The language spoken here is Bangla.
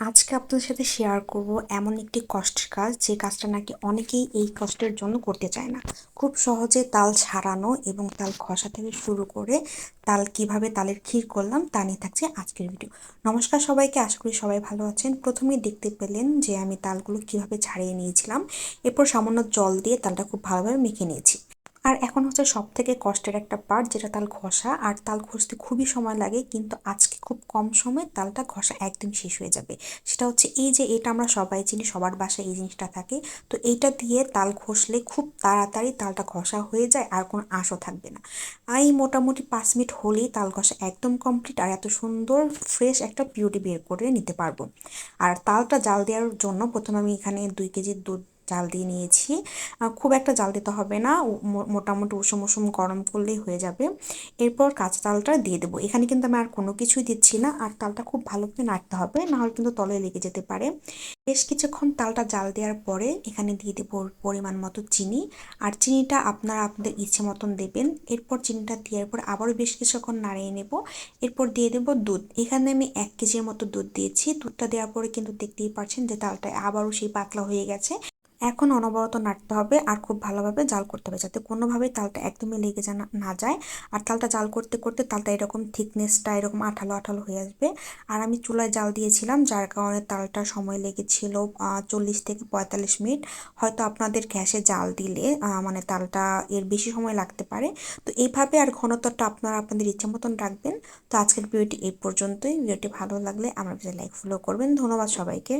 আজকে আপনাদের সাথে শেয়ার করব এমন একটি কষ্টের কাজ যে কাজটা নাকি অনেকেই এই কষ্টের জন্য করতে চায় না। খুব সহজে তাল ছাড়ানো এবং তাল খসা থেকে শুরু করে তাল কীভাবে তালের ক্ষীর করলাম তা নিয়ে থাকছে আজকের ভিডিও নমস্কার সবাইকে, আশা করি সবাই ভালো আছেন। প্রথমেই দেখতে পেলেন যে আমি তালগুলো কীভাবে ছাড়িয়ে নিয়েছিলাম। এরপর সামান্য জল দিয়ে তালটা খুব ভালোভাবে মেখে নিয়েছি। আর এখন হচ্ছে সব থেকে কষ্টের একটা পার্ট যেটা তাল ঘষা। আর তাল ঘষতে খুবই সময় লাগে, কিন্তু আজকে খুব কম সময়ে তালটা ঘষা একদম শেষ হয়ে যাবে। সেটা হচ্ছে এই যে, এটা আমরা সবাই চিনি, সবার বাসায় এই জিনিসটা থাকে। তো এইটা দিয়ে তাল ঘষলে খুব তাড়াতাড়ি তালটা ঘষা হয়ে যায়, আর কোনো আঁশও থাকবে না। এই মোটামুটি পাঁচ মিনিট হলেই তাল ঘষা একদম কমপ্লিট আর এত সুন্দর ফ্রেশ একটা পিউরি বের করে নিতে পারব। আর তালটা জাল দেওয়ার জন্য প্রথমে আমি এখানে দুই কেজি দুধ জাল দিয়ে নিয়েছি। খুব একটা জাল দিতে হবে না মোটামুটি উষুম উষুম গরম করলেই হয়ে যাবে। এরপর কাঁচা তালটা দিয়ে দেবো। এখানে কিন্তু আমি আর কোনো কিছুই দিচ্ছি না, আর তালটা খুব ভালোভাবে নাড়তে হবে, নাহলে কিন্তু তলে লেগে যেতে পারে। বেশ কিছুক্ষণ তালটা জাল দেওয়ার পরে এখানে দিয়ে দেবো পরিমাণ মতো চিনি, আর চিনিটা আপনারা আপনাদের ইচ্ছে মতন দেবেন। এরপর চিনিটা দেওয়ার পর আবারও বেশ কিছুক্ষণ নাড়িয়ে নেব। এরপর দিয়ে দেবো দুধ। এখানে আমি এক কেজির মতো দুধ দিয়েছি। দুধটা দেওয়ার পরে কিন্তু দেখতেই পাচ্ছেন যে তালটা আবারও সেই পাতলা হয়ে গেছে। এখন অনবরত নাড়তে হবে আর খুব ভালোভাবে জাল করতে হবে যাতে কোনোভাবেই তালটা একদমই লেগে জানা না যায়। আর তালটা জাল করতে করতে তালটা এরকম থিকনেসটা, এরকম আঠালো আঠালো হয়ে আসবে। আর আমি চুলায় জাল দিয়েছিলাম, যার কারণে তালটা সময় লেগেছিল চল্লিশ থেকে পঁয়তাল্লিশ মিনিট। হয়তো আপনাদের গ্যাসে জাল দিলে মানে তালটা এর বেশি সময় লাগতে পারে। তো এইভাবে আর ঘনত্বটা আপনারা আপনাদের ইচ্ছা মতন রাখবেন। তো আজকের ভিডিওটি এই পর্যন্তই। ভিডিওটি ভালো লাগলে আমার লাইক, ফলো করবেন। ধন্যবাদ সবাইকে।